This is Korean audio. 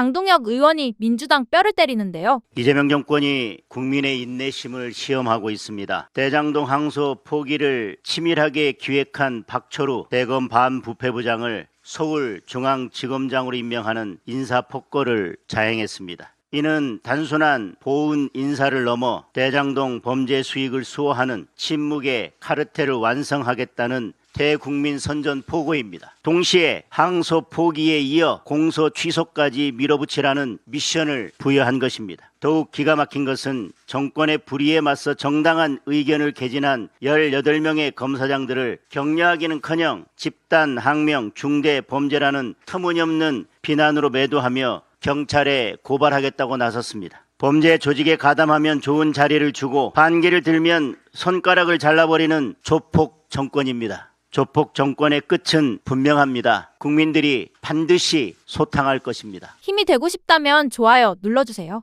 장동혁 의원이 민주당 뼈를 때리는데요. 이재명 정권이 국민의 인내심을 시험하고 있습니다. 대장동 항소 포기를 치밀하게 기획한 박철우 대검 반부패부장을 서울중앙지검장으로 임명하는 인사폭거를 자행했습니다. 이는 단순한 보훈 인사를 넘어 대장동 범죄 수익을 수호하는 침묵의 카르텔을 완성하겠다는 대국민 선전 포고입니다. 동시에 항소 포기에 이어 공소 취소까지 밀어붙이라는 미션을 부여한 것입니다. 더욱 기가 막힌 것은 정권의 불의에 맞서 정당한 의견을 개진한 18명의 검사장들을 격려하기는커녕 집단 항명 중대 범죄라는 터무니없는 비난으로 매도하며 경찰에 고발하겠다고 나섰습니다. 범죄 조직에 가담하면 좋은 자리를 주고 반기를 들면 손가락을 잘라버리는 조폭 정권입니다. 조폭 정권의 끝은 분명합니다. 국민들이 반드시 소탕할 것입니다. 힘이 되고 싶다면 좋아요 눌러주세요.